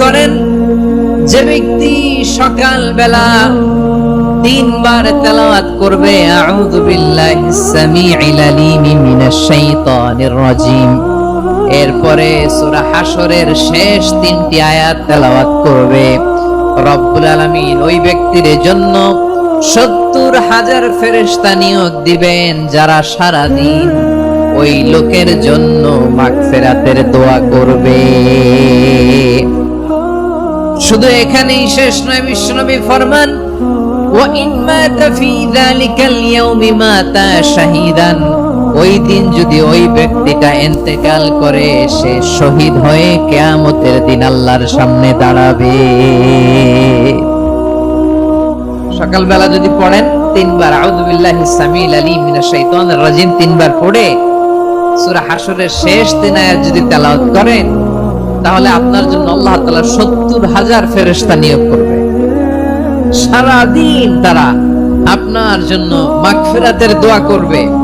করেন যে ব্যক্তি সকাল বেলা তিনবার তেলাওয়াত করবে আউযু এরপরে সুরা হাসরের শেষ তিনটি আয়াত তেলাওয়াত করবে। রব্বুল আলমিন ওই ব্যক্তির জন্য সত্তর হাজার ফেরেস্তা নিয়োগ দিবেন যারা সারা দিন ওই লোকের জন্য মাগফেরাতের দোয়া করবে। শুধু এখানেই শেষ নয় বিষ্ণবী ফরমান ও ইনমাতা ফি যালিকাল ইয়াউমি মাতা শাহিদান ওই দিন যদি ওই ব্যক্তিটা ইন্তেকাল করে, সে শহীদ হয়ে কেয়ামতের দিন আল্লাহর সামনে দাঁড়াবে। সকালবেলা যদি পড়েন, তিনবার, আউযুবিল্লাহি সামিল আলিম মিনাশ শাইতানির রাজিম তিনবার পড়ে, সূরা হাশরের শেষ আয়াত যদি তেলাওয়াত করেন, তাহলে আপনার জন্য আল্লাহ তাআলা 70 হাজার ফেরেশতা নিয়োগ করবে। সারা দিন তারা আপনার জন্য মাগফিরাতের দোয়া করবে।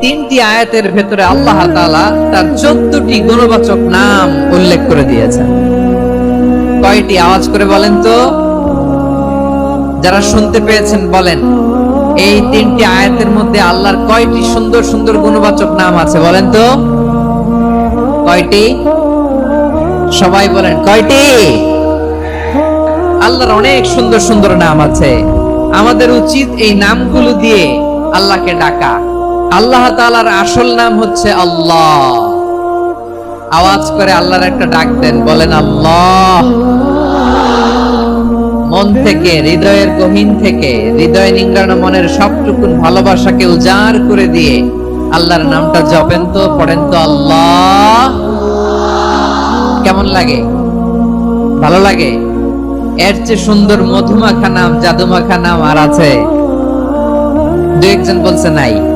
তিনটি আয়াতের ভেতরে আল্লাহ তাআলা তার চোদ্দটি গুণবাচক নাম উল্লেখ করে দিয়েছেন। কয়টি আওয়াজ করে বলেন তো? যারা শুনতে পেয়েছেন বলেন, এই তিনটি আয়াতের মধ্যে আল্লাহর কয়টি সুন্দর সুন্দর গুণবাচক নাম আছে বলেন তো? কয়টি? সবাই বলেন, কয়টি? আল্লাহর অনেক সুন্দর সুন্দর নাম আছে। আমাদের উচিত এই নামগুলো দিয়ে আল্লাহকে ডাকা। আল্লাহ তাআলার আসল নাম হচ্ছে আল্লাহ। আওয়াজ করে আল্লাহর একটা ডাক দেন, বলেন, আল্লাহ। মন থেকে, হৃদয়ের গহীন থেকে, হৃদয় নিংড়ানো মনের সবটুকুন ভালোবাসাকে উজাড় করে দিয়ে আল্লাহর নামটা জপেন তো, পড়েন তো, আল্লাহ। কেমন লাগে? ভালো লাগে? এর চেয়ে সুন্দর মধুমাখা নাম, জাদুমাখা নাম আর আছে? দু একজন বলছে, নাই।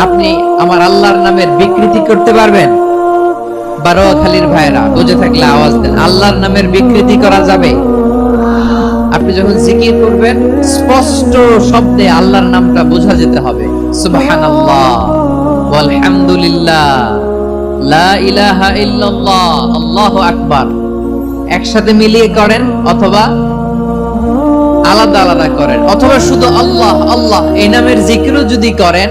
আপনি আমার আল্লাহর নামের বিকৃতি করতে পারবেন। বারোয়াখালীর ভাইরা বুঝে থাকলে আওয়াজ দেন। আল্লাহর নামের বিকৃতি করা যাবে। আপনি যখন জিকির করবেন, স্পষ্ট শব্দে আল্লাহর নামটা বোঝা যেতে হবে। সুবহানাল্লাহ। ওয়ালহামদুলিল্লাহ। লা ইলাহা ইল্লাল্লাহ। আল্লাহু আকবার। একসাথে মিলিয়ে করেন অথবা আলাদা আলাদা করেন। অথবা শুধু আল্লাহ আল্লাহ। এই নামের জিকিরও যদি করেন